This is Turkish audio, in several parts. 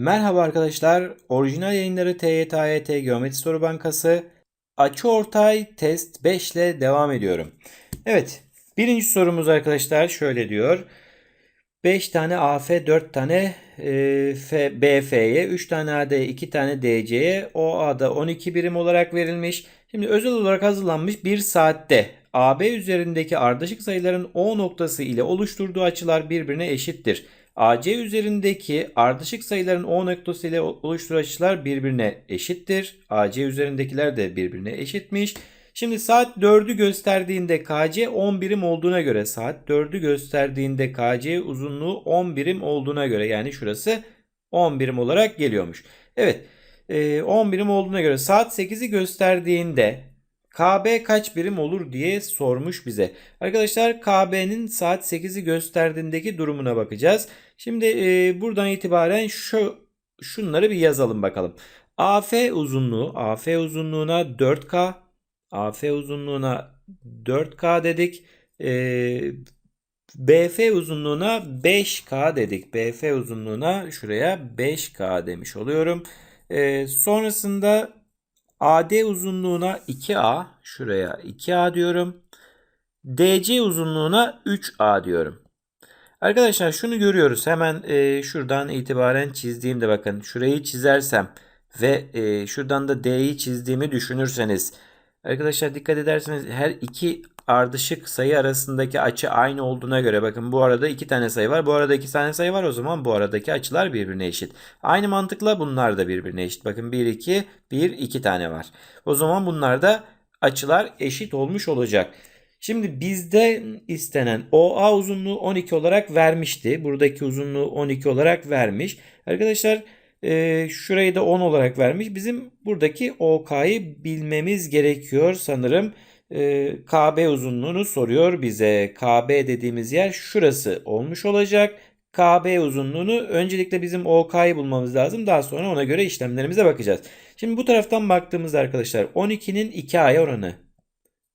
Merhaba arkadaşlar. Orijinal yayınları TYT AYT Geometri Soru Bankası Açıortay test 5 ile devam ediyorum. Evet. Birinci sorumuz arkadaşlar şöyle diyor. 5 tane AF, 4 tane e, F, BF'ye, 3 tane AD, 2 tane DC'ye, OA'da 12 birim olarak verilmiş. Şimdi özel olarak hazırlanmış 1 saatte AB üzerindeki ardışık sayıların O noktası ile oluşturduğu açılar birbirine eşittir. AC üzerindeki ardışık sayıların O noktası ile oluşturduğu açılar birbirine eşittir. AC üzerindekiler de birbirine eşitmiş. Şimdi saat 4'ü gösterdiğinde KC 10 birim olduğuna göre saat 4'ü gösterdiğinde KC uzunluğu 10 birim olduğuna göre yani şurası 10 birim olarak geliyormuş. Evet 10 birim olduğuna göre saat 8'i gösterdiğinde KB kaç birim olur diye sormuş bize. Arkadaşlar KB'nin saat 8'i gösterdiğindeki durumuna bakacağız. Şimdi e, buradan itibaren şu şunları bir yazalım bakalım. AF uzunluğu, AF uzunluğuna 4K, AF uzunluğuna 4K dedik. E, BF uzunluğuna 5K dedik. BF uzunluğuna şuraya 5K demiş oluyorum. E, sonrasında AD uzunluğuna 2A, şuraya 2A diyorum. DC uzunluğuna 3A diyorum. Arkadaşlar şunu görüyoruz. Hemen e, şuradan itibaren çizdiğimde bakın şurayı çizersem ve e, şuradan da D'yi çizdiğimi düşünürseniz arkadaşlar dikkat ederseniz her iki ardışık sayı arasındaki açı aynı olduğuna göre bakın bu arada iki tane sayı var. Bu arada iki tane sayı var o zaman bu aradaki açılar birbirine eşit. Aynı mantıkla bunlar da birbirine eşit. Bakın 1 2 1 2 tane var. O zaman bunlar da açılar eşit olmuş olacak. Şimdi bizde istenen OA uzunluğu 12 olarak vermişti. Buradaki uzunluğu 12 olarak vermiş. Arkadaşlar e, şurayı da 10 olarak vermiş. Bizim buradaki OK'yı bilmemiz gerekiyor sanırım. E, KB uzunluğunu soruyor bize. KB dediğimiz yer şurası olmuş olacak. KB uzunluğunu öncelikle bizim OK'yı bulmamız lazım. Daha sonra ona göre işlemlerimize bakacağız. Şimdi bu taraftan baktığımızda arkadaşlar 12'nin 2A'ya oranı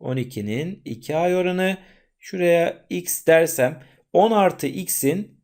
12'nin 2A oranı. Şuraya x dersem 10 artı x'in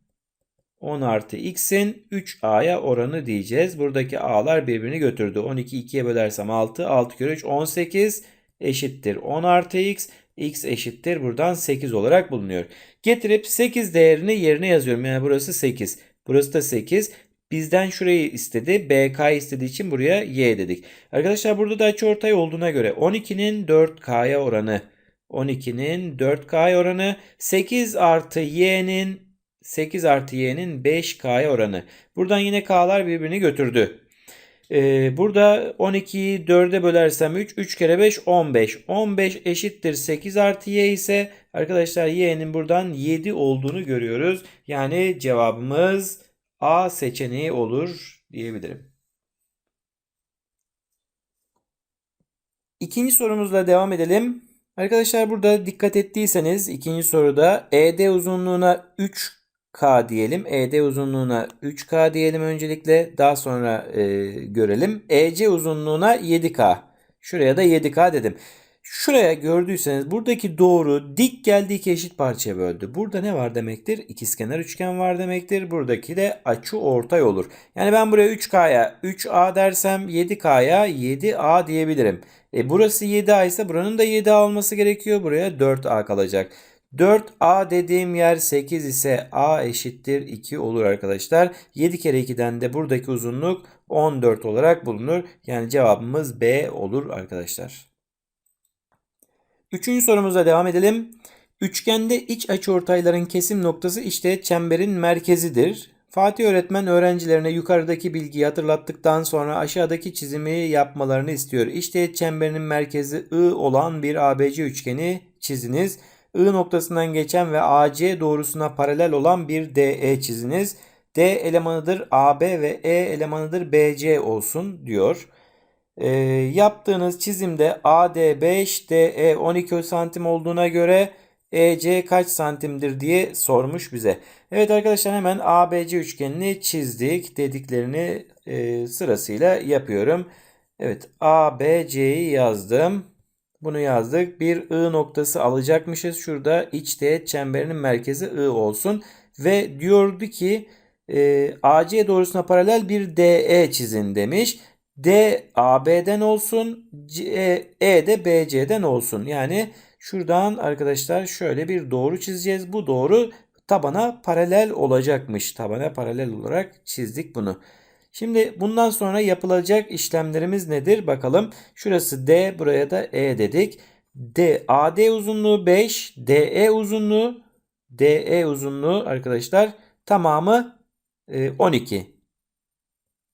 10 artı x'in 3a'ya oranı diyeceğiz. Buradaki a'lar birbirini götürdü. 12 2'ye bölersem 6. 6 kere 3 18 eşittir 10 artı x. x eşittir buradan 8 olarak bulunuyor. Getirip 8 değerini yerine yazıyorum. Yani burası 8. Burası da 8. Bizden şurayı istedi. BK istediği için buraya Y dedik. Arkadaşlar burada da açıortay olduğuna göre 12'nin 4K'ya oranı 12'nin 4K oranı 8 artı Y'nin 8 artı Y'nin 5K'ya oranı. Buradan yine K'lar birbirini götürdü. Ee, burada 12'yi 4'e bölersem 3. 3 kere 5 15. 15 eşittir 8 artı Y ise arkadaşlar Y'nin buradan 7 olduğunu görüyoruz. Yani cevabımız A seçeneği olur diyebilirim. İkinci sorumuzla devam edelim. Arkadaşlar burada dikkat ettiyseniz ikinci soruda ED uzunluğuna 3K diyelim. ED uzunluğuna 3K diyelim öncelikle. Daha sonra e, görelim. EC uzunluğuna 7K. Şuraya da 7K dedim. Şuraya gördüyseniz buradaki doğru dik geldi iki eşit parçaya böldü. Burada ne var demektir? İkizkenar üçgen var demektir. Buradaki de açı ortay olur. Yani ben buraya 3K'ya 3A dersem 7K'ya 7A diyebilirim. E burası 7A ise buranın da 7A olması gerekiyor. Buraya 4A kalacak. 4A dediğim yer 8 ise A eşittir 2 olur arkadaşlar. 7 kere 2'den de buradaki uzunluk 14 olarak bulunur. Yani cevabımız B olur arkadaşlar. Üçüncü sorumuza devam edelim. Üçgende iç açıortayların kesim noktası işte çemberin merkezidir. Fatih öğretmen öğrencilerine yukarıdaki bilgiyi hatırlattıktan sonra aşağıdaki çizimi yapmalarını istiyor. İşte çemberinin merkezi I olan bir ABC üçgeni çiziniz. I noktasından geçen ve AC doğrusuna paralel olan bir DE çiziniz. D elemanıdır AB ve E elemanıdır BC olsun diyor. E, yaptığınız çizimde AD 5, DE 12 santim olduğuna göre EC kaç santimdir diye sormuş bize. Evet arkadaşlar hemen ABC üçgenini çizdik. Dediklerini e, sırasıyla yapıyorum. Evet ABC'yi yazdım. Bunu yazdık. Bir I noktası alacakmışız. Şurada iç teğet çemberinin merkezi I olsun. Ve diyordu ki e, AC doğrusuna paralel bir DE çizin demiş. D AB'den olsun, C, E de BC'den olsun. Yani şuradan arkadaşlar şöyle bir doğru çizeceğiz. Bu doğru tabana paralel olacakmış. Tabana paralel olarak çizdik bunu. Şimdi bundan sonra yapılacak işlemlerimiz nedir? Bakalım. Şurası D, buraya da E dedik. D, AD uzunluğu 5, DE uzunluğu, DE uzunluğu arkadaşlar tamamı e, 12.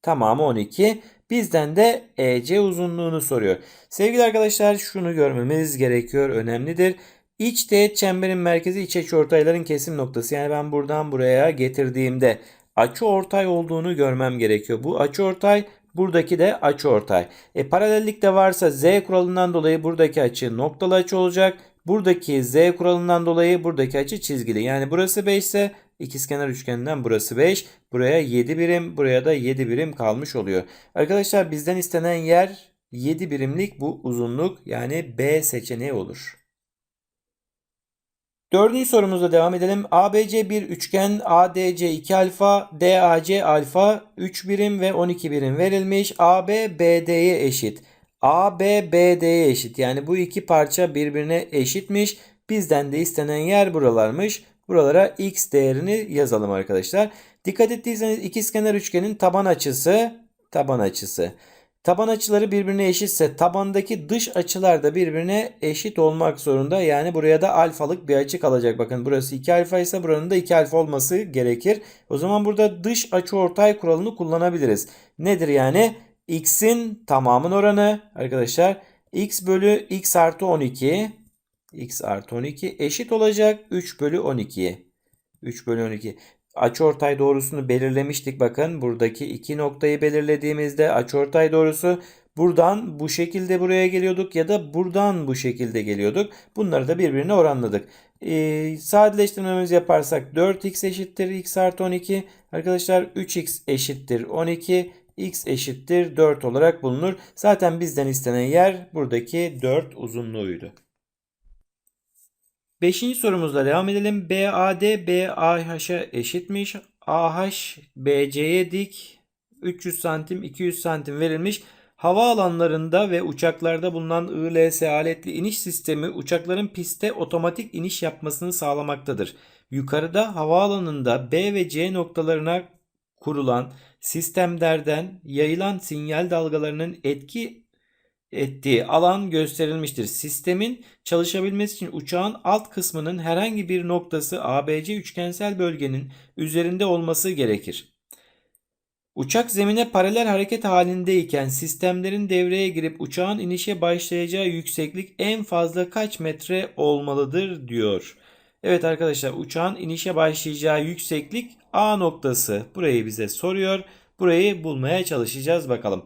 Tamamı 12. Bizden de EC uzunluğunu soruyor. Sevgili arkadaşlar şunu görmemiz gerekiyor. Önemlidir. İç teğet çemberin merkezi iç açıortayların kesim noktası. Yani ben buradan buraya getirdiğimde açıortay olduğunu görmem gerekiyor. Bu açıortay buradaki de açıortay. E paralellik de varsa Z kuralından dolayı buradaki açı noktalı açı olacak. Buradaki Z kuralından dolayı buradaki açı çizgili. Yani burası 5 ise ikizkenar üçgeninden burası 5. Buraya 7 birim, buraya da 7 birim kalmış oluyor. Arkadaşlar bizden istenen yer 7 birimlik bu uzunluk yani B seçeneği olur. Dördüncü sorumuzla devam edelim. ABC bir üçgen, ADC 2 alfa, DAC alfa 3 birim ve 12 birim verilmiş. AB BD'ye eşit. AB BD'ye eşit. Yani bu iki parça birbirine eşitmiş. Bizden de istenen yer buralarmış. Buralara x değerini yazalım arkadaşlar. Dikkat ettiyseniz ikizkenar üçgenin taban açısı taban açısı. Taban açıları birbirine eşitse tabandaki dış açılar da birbirine eşit olmak zorunda. Yani buraya da alfalık bir açı kalacak. Bakın burası 2 alfa ise buranın da 2 alfa olması gerekir. O zaman burada dış açı ortay kuralını kullanabiliriz. Nedir yani? X'in tamamın oranı arkadaşlar. X bölü X artı 12. X artı 12 eşit olacak 3 bölü 12'ye. 3 bölü 12. Açıortay doğrusunu belirlemiştik. Bakın buradaki iki noktayı belirlediğimizde açıortay doğrusu buradan bu şekilde buraya geliyorduk ya da buradan bu şekilde geliyorduk. Bunları da birbirine oranladık. Ee, sadeleştirmemizi yaparsak 4x eşittir x artı 12. Arkadaşlar 3x eşittir 12. x eşittir 4 olarak bulunur. Zaten bizden istenen yer buradaki 4 uzunluğuydu. Beşinci sorumuzla devam edelim. BAD BAH'a eşitmiş. AH BC'ye dik 300 santim 200 santim verilmiş. Hava alanlarında ve uçaklarda bulunan ILS aletli iniş sistemi uçakların pistte otomatik iniş yapmasını sağlamaktadır. Yukarıda havaalanında B ve C noktalarına kurulan sistemlerden yayılan sinyal dalgalarının etki ettiği alan gösterilmiştir. Sistemin çalışabilmesi için uçağın alt kısmının herhangi bir noktası ABC üçgensel bölgenin üzerinde olması gerekir. Uçak zemine paralel hareket halindeyken sistemlerin devreye girip uçağın inişe başlayacağı yükseklik en fazla kaç metre olmalıdır diyor. Evet arkadaşlar uçağın inişe başlayacağı yükseklik A noktası. Burayı bize soruyor. Burayı bulmaya çalışacağız bakalım.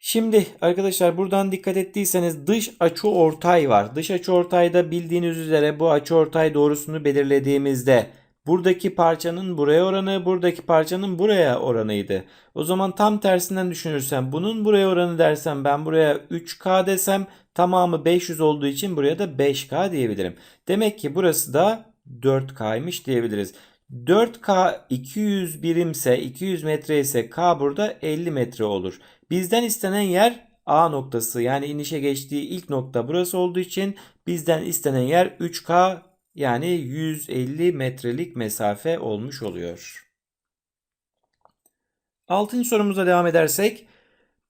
Şimdi arkadaşlar buradan dikkat ettiyseniz dış açı ortay var. Dış açı ortayda bildiğiniz üzere bu açı ortay doğrusunu belirlediğimizde buradaki parçanın buraya oranı, buradaki parçanın buraya oranıydı. O zaman tam tersinden düşünürsem bunun buraya oranı dersem ben buraya 3K desem tamamı 500 olduğu için buraya da 5K diyebilirim. Demek ki burası da 4K'ymış diyebiliriz. 4K 200 birimse 200 metre ise K burada 50 metre olur. Bizden istenen yer A noktası yani inişe geçtiği ilk nokta burası olduğu için bizden istenen yer 3K yani 150 metrelik mesafe olmuş oluyor. Altıncı sorumuza devam edersek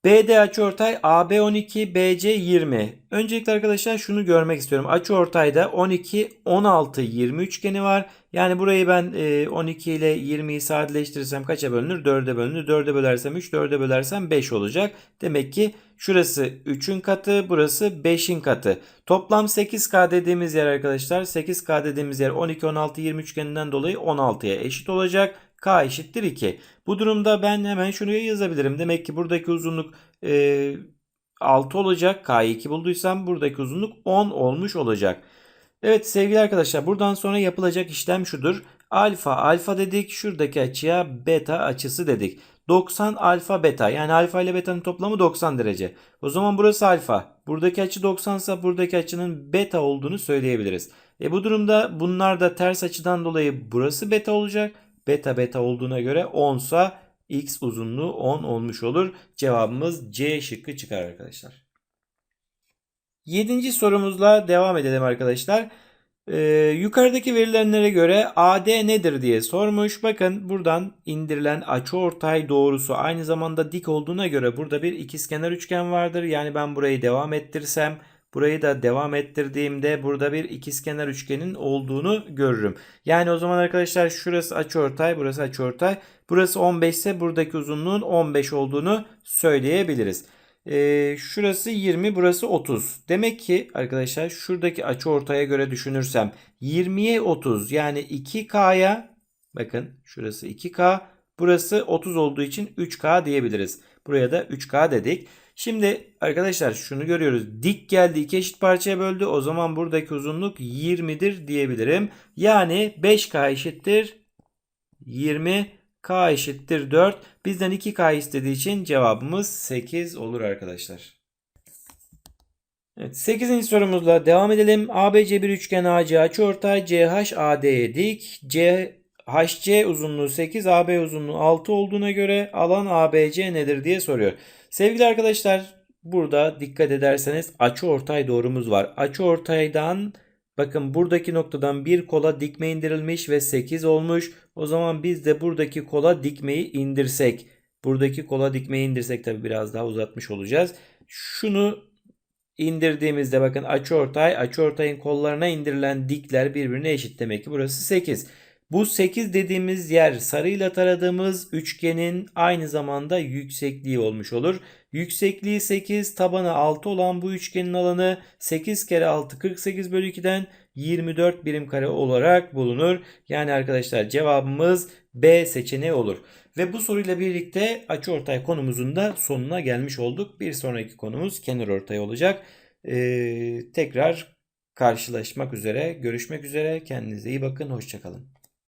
BD açıortay AB 12 BC 20. Öncelikle arkadaşlar şunu görmek istiyorum. Açıortayda 12 16 20 üçgeni var. Yani burayı ben 12 e, ile 20'yi sadeleştirirsem kaça bölünür? 4'e bölünür. 4'e bölersem 3, 4'e bölersem 5 olacak. Demek ki şurası 3'ün katı, burası 5'in katı. Toplam 8K dediğimiz yer arkadaşlar. 8K dediğimiz yer 12 16 20 üçgeninden dolayı 16'ya eşit olacak. K eşittir 2. Bu durumda ben hemen şunu yazabilirim. Demek ki buradaki uzunluk e, 6 olacak. K'yı 2 bulduysam buradaki uzunluk 10 olmuş olacak. Evet sevgili arkadaşlar buradan sonra yapılacak işlem şudur. Alfa alfa dedik. Şuradaki açıya beta açısı dedik. 90 alfa beta yani alfa ile beta'nın toplamı 90 derece. O zaman burası alfa. Buradaki açı 90 ise buradaki açının beta olduğunu söyleyebiliriz. E bu durumda bunlar da ters açıdan dolayı burası beta olacak. Beta beta olduğuna göre 10 sa x uzunluğu 10 olmuş olur. Cevabımız C şıkkı çıkar arkadaşlar. Yedinci sorumuzla devam edelim arkadaşlar. Ee, yukarıdaki verilenlere göre AD nedir diye sormuş. Bakın buradan indirilen açıortay doğrusu aynı zamanda dik olduğuna göre burada bir ikizkenar üçgen vardır. Yani ben burayı devam ettirsem burayı da devam ettirdiğimde burada bir ikizkenar üçgenin olduğunu görürüm. Yani o zaman arkadaşlar şurası açıortay, burası açıortay. Burası 15 ise buradaki uzunluğun 15 olduğunu söyleyebiliriz. Ee, şurası 20 burası 30. Demek ki arkadaşlar şuradaki açı ortaya göre düşünürsem 20'ye 30 yani 2K'ya bakın şurası 2K burası 30 olduğu için 3K diyebiliriz. Buraya da 3K dedik. Şimdi arkadaşlar şunu görüyoruz. Dik geldi iki eşit parçaya böldü. O zaman buradaki uzunluk 20'dir diyebilirim. Yani 5K eşittir 20 K eşittir 4. Bizden 2K istediği için cevabımız 8 olur arkadaşlar. Evet, 8. sorumuzla devam edelim. ABC bir üçgen AC açıortay CH AD'ye dik. C HC uzunluğu 8, AB uzunluğu 6 olduğuna göre alan ABC nedir diye soruyor. Sevgili arkadaşlar burada dikkat ederseniz açıortay doğrumuz var. Açıortaydan bakın buradaki noktadan bir kola dikme indirilmiş ve 8 olmuş. O zaman biz de buradaki kola dikmeyi indirsek. Buradaki kola dikmeyi indirsek tabi biraz daha uzatmış olacağız. Şunu indirdiğimizde bakın açıortay açıortayın kollarına indirilen dikler birbirine eşit. Demek ki burası 8. Bu 8 dediğimiz yer sarıyla taradığımız üçgenin aynı zamanda yüksekliği olmuş olur. Yüksekliği 8, tabanı 6 olan bu üçgenin alanı 8 kere 6 48 bölü 2'den 24 birim kare olarak bulunur. Yani arkadaşlar cevabımız B seçeneği olur. Ve bu soruyla birlikte açıortay konumuzun da sonuna gelmiş olduk. Bir sonraki konumuz kenarortay olacak. Ee, tekrar karşılaşmak üzere, görüşmek üzere. Kendinize iyi bakın, hoşçakalın.